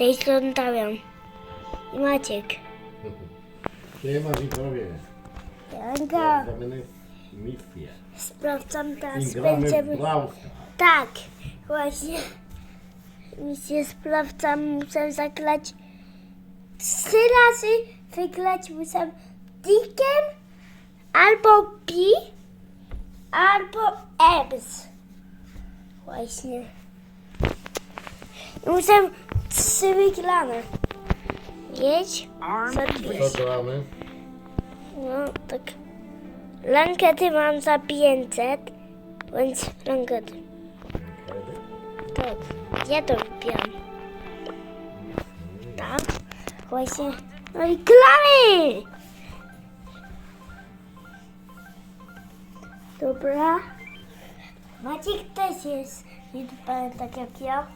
tej strony Damian. I Maciek. Siema widzowie. Janka. Misję. Sprawdzam teraz. I gramy Będziemy... w. Tak, właśnie. Misję sprawdzam. Muszę zaklać trzy razy. Wygrać muszę Dickiem albo B albo Ems. Właśnie. I Muszę trzy. Co tu jest? Co gramy? No, tak. Lankety mam za 500, więc lankety. Tak, ja to lubiłam. Tak, właśnie. No i klamy! Dobra. Maciek też jest youtuberem tak jak ja.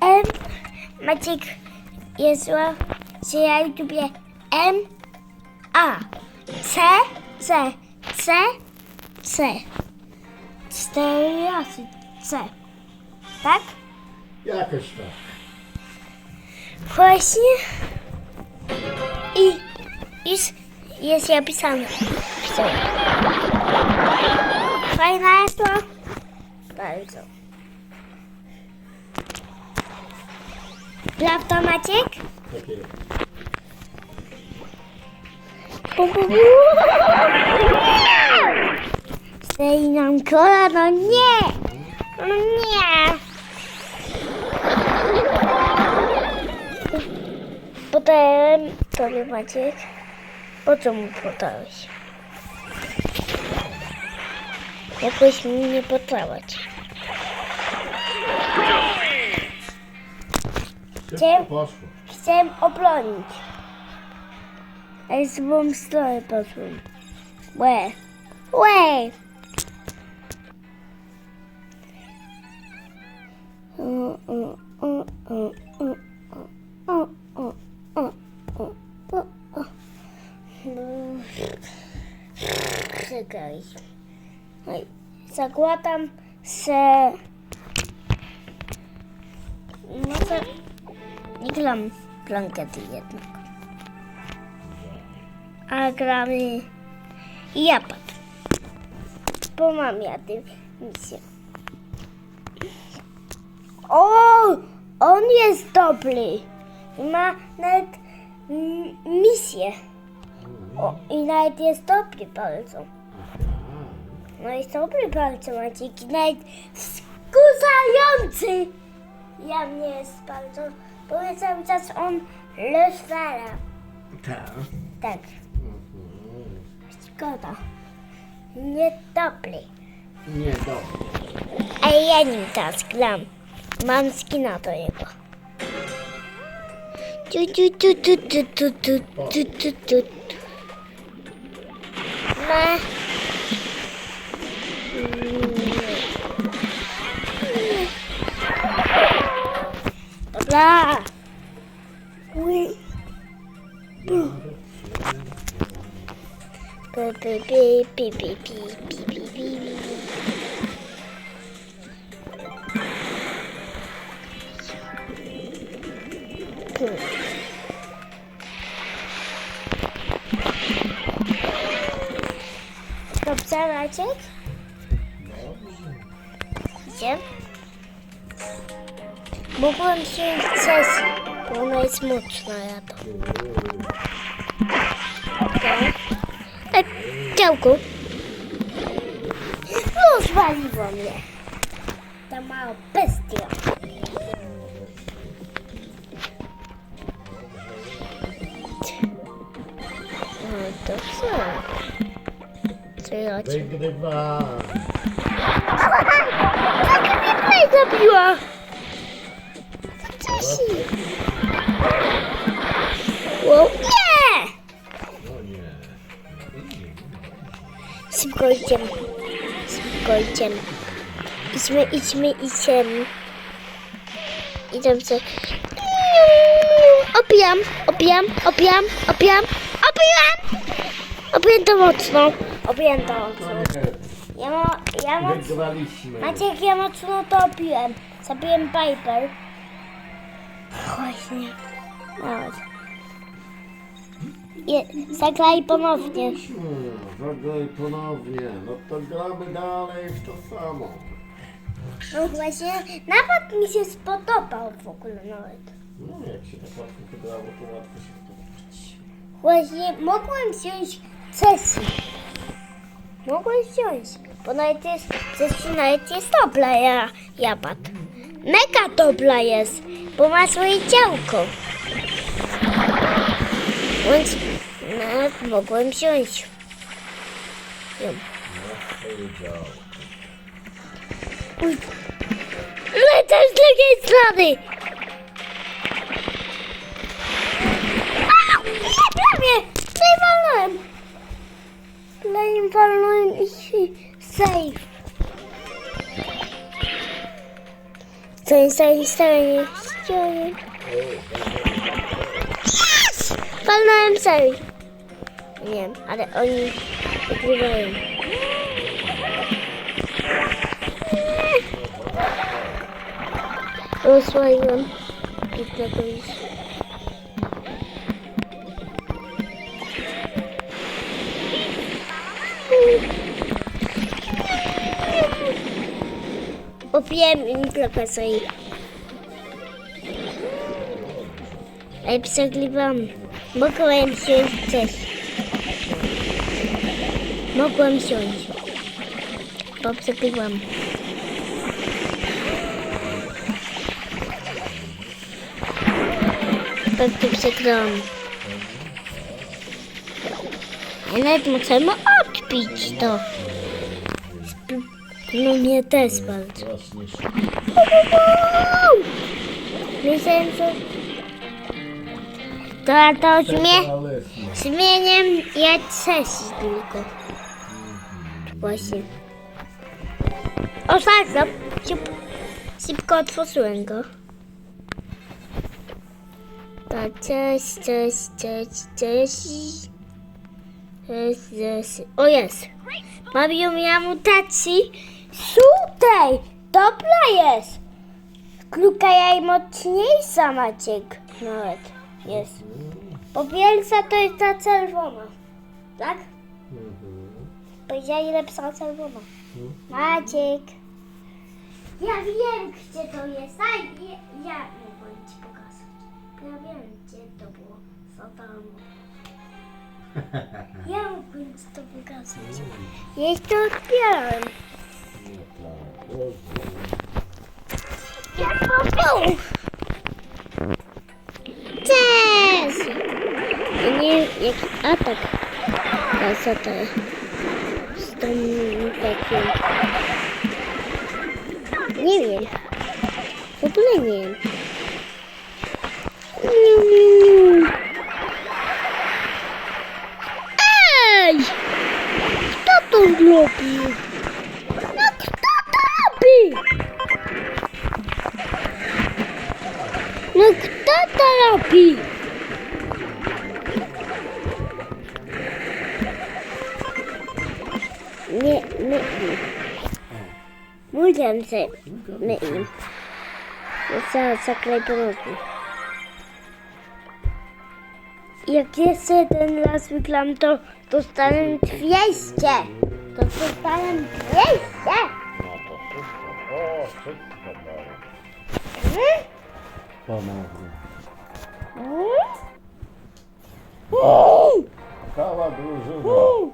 M. Maciek jest zła, że ja lubię M, A, C, C, C, C. Cztery razy C. Tak? Jakoś tak. Właśnie. I już jest napisane. Fajna jest to? Bardzo. Prawda Maciek? Stoi nam kola, no nie! No nie! Potem, to Maciek. Po co mu podałeś? Jakoś mi nie podałeś. chcę, poszło. chcę obronić. A ja z złą stronę poszłam. Łe. Łe. Czekaj. Zakładam se... No to... Nie gram blankety jednak. A gramy japad. Bo mam ja tę misję. O! On jest dobry. Ma nawet misję. O, I nawet jest dobry bardzo. No jest dobry bardzo Maciek. I nawet skurzający. Ja mnie jest bardzo. Bo cały czas on rozwala. Tak. Tak. Szkoda. Niedobry. Nie, dobrze. Ale ja nim teraz gram. Mam skina do niego. Tu, tu, tu, tu, tu, tu, tu, tu, tu, tu. Ma. Dobra. Ui. Pi, pi, pi, pi, pi, pi, pi, pi, pi, pi. Pi. Mogłem się sesji, bo ona jest mocna, ja to. Tak. E, działku. Rozwaliło mnie. Ta mała bestia. No to co? Co ja ci... Wygrywa. Tak mnie tutaj zabiła! Co ci? Wow, nie! Szybko idziemy. Szybko idziemy. Idźmy, idźmy, idźmy. Idę sobie. Opijam, opijam, opijam, opijam, opijam! Opijam to mocno. Opijam to mocno. Ja, ma, ja moc, Wygraliśmy. Maciek, ja mocno topiłem. Zabiłem Piper. Właśnie. Nawet. Je, zagraj ponownie. Zagraj ponownie. No to gramy dalej w to samo. No właśnie, nawet mi się spodobał w ogóle nawet. No jak się tak łatwo wygrało, to łatwo się w to wrócić. Właśnie mogłem wziąć Cesi. Mogłem wziąć, bo nawet jest, Cesi nawet jest dobra ja, jabad. Mega dobra jest, bo ma swoje działko. Więc nawet mogłem wziąć. ją. No. Uj. Lecę z drugiej strony! Au! Nie, prawie! Play walnąłem! Play walnąłem i save. Co jest za stronie? Stronie. Yes! Walnąłem save. Nie wiem, ale oni wygrywają. Rozwaliłem jednego już. Opiłem im trochę Ej, przegrywam. Mogłem wziąć coś. Mogłem wziąć. Bo przegrywam. Pewnie przegrałam. A nawet możemy odbić to. No nie też bardzo. Myślałem, że... To, to zmie... Zmienię tylko. Właśnie. O, tak, Szybko, szybko otworzyłem go. Tak, cześć, cześć, cześć, cześć. Cześć, cześć. O, jest. Mam ją ja mutacji. Tutaj! Dobra jest. Kluka najmocniejsza, Maciek. Nawet jest. Po pierwsza to jest ta czerwona. Tak? Mhm. Powiedzieli lepsza czerwona. Mhm. Maciek. Ja wiem, gdzie to jest. Daj, ja, ja mogłem ci pokazać. Ja wiem, gdzie to było. Co tam? Ja mogłem ci to pokazać. Ja ich to odbierałem. Jak to nie wiem, jaki atak. A co to jest? Takim... Nie wiem. W ogóle nie wiem. Ej! Kto to robi? No kto to robi? No kto to robi? Mówiłem, że my im. Zaraz zaklej ponownie. Jak jeszcze jeden raz wygram, to dostanę 200. To dostanę 200. No to szybko. O, szybko dalej. Hmm? Hmm? Cała drużyna.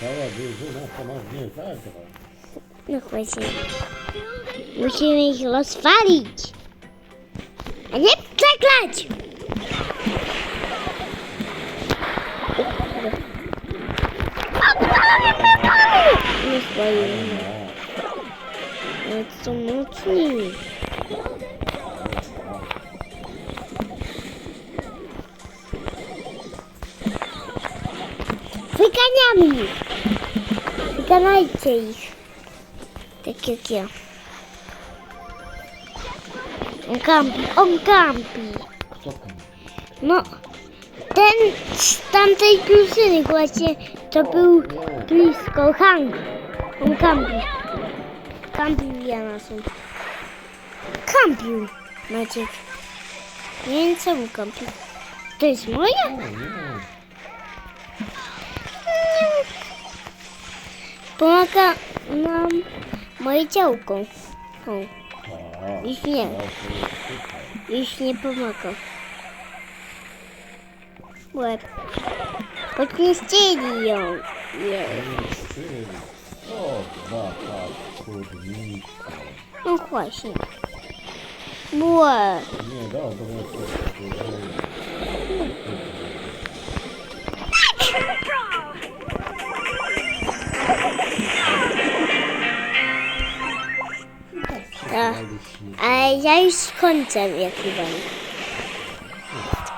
Cała drużyna ponownie zagra. No właśnie. Musimy ich rozwalić. A nie przeklać! Nie swoim. Ale są mocni. Wyganiamy ich. Wyganajcie ich. Tak jak ja. On kampi, on kampi. No, ten z tamtej drużyny właśnie To był blisko hang. On kampił. Kampił ja nas. Kampił, Maciek. Nie wiem czemu kampił. To jest moje? O, nie. Pomaga nam moje działko. O, Tak. już nie, Ja to jest tutaj. Ale ja już kończę, jak chyba.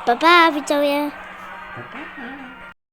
Pa, pa, widzowie.